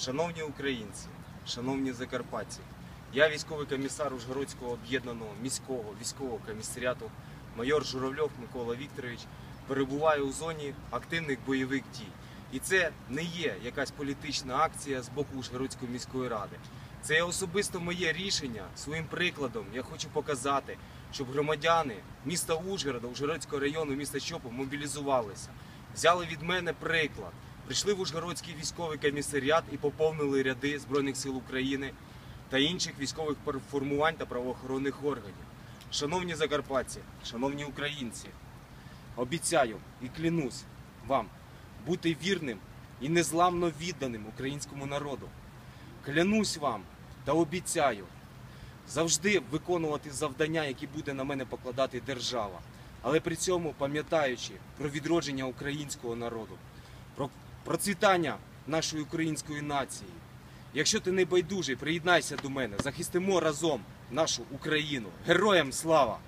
Шановні українці, шановні закарпатці, я військовий комісар Ужгородського об'єднаного міського військового комісаріату майор Журавльов Микола Вікторович перебуваю у зоні активних бойових дій. І це не є якась політична акція з боку Ужгородської міської ради. Це особисто моє рішення. Своїм прикладом я хочу показати, щоб громадяни міста Ужгорода, Ужгородського району, міста Чопу мобілізувалися. Взяли від мене приклад. Прийшли в Ужгородський військовий комісаріат і поповнили ряди Збройних сил України та інших військових формувань та правоохоронних органів. Шановні закарпатці, шановні українці, обіцяю і клянусь вам бути вірним і незламно відданим українському народу. Клянусь вам та обіцяю завжди виконувати завдання, які буде на мене покладати держава, але при цьому пам'ятаючи про відродження українського народу, про процвітання нашої української нації. Якщо ти не байдужий, приєднайся до мене, захистимо разом нашу Україну. Героям слава!